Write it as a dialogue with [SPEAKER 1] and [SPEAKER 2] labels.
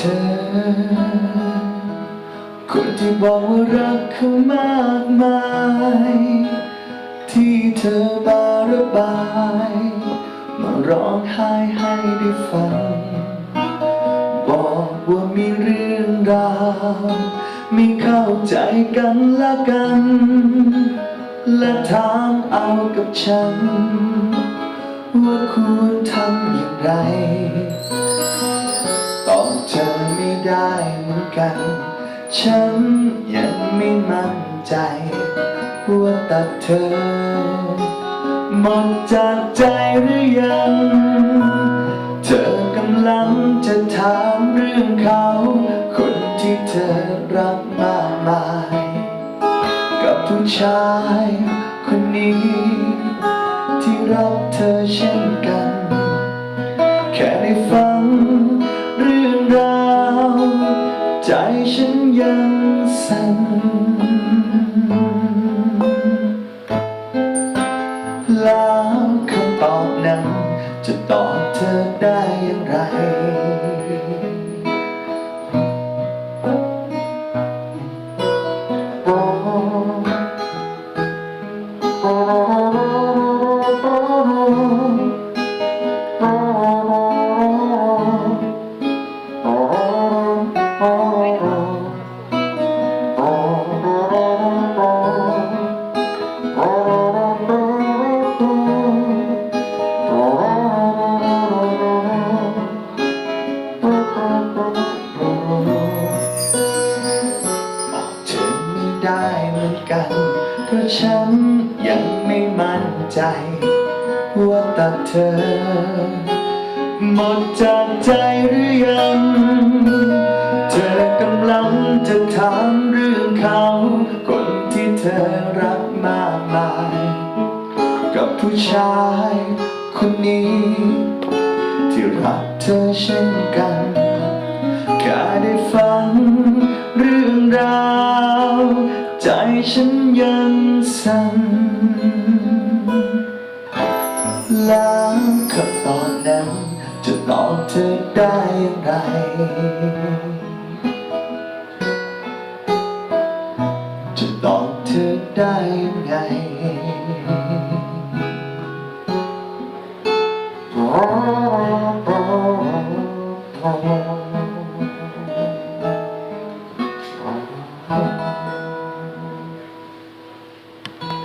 [SPEAKER 1] ธอ คนที่บอกว่ารักเขามากมาย ที่เธอมาระบาย มาร้องไห้ให้ได้ฟัง บอกว่ามีเรื่องราวไม่เข้าใจกันละกัน และถามเอากับฉัน ว่าควรทำอย่างไร กัน ฉันยังไม่มั่นใจว่าตัดเธอ หมดจากใจหรือยัง เธอกำลังจะถามเรื่องเขา คนที่เธอรักมากมาย กับผู้ชายคนนี้ ที่รักเธอเช่น ใจฉันยังสั่นแล้วคำตอบนั้นจะตอบเธอได้อย่างไรบ ไม่ได้เหมือนกัน เพราะฉันยังไม่มั่นใจ ว่าตัดเธอ หมดจากใจหรือยัง เธอกำลังจะถามเรื่องเขา คนที่เธอรักมากมาย กับผู้ชายคนนี้ ที่รักเธอเช่นกันแค่ได้ฟังเรื่องราว ใจฉันยังสั่นแล้วคำตอบ นั้นจะตอบเธอได้อย่างไร จะตอบเธอได้ยังไง Oh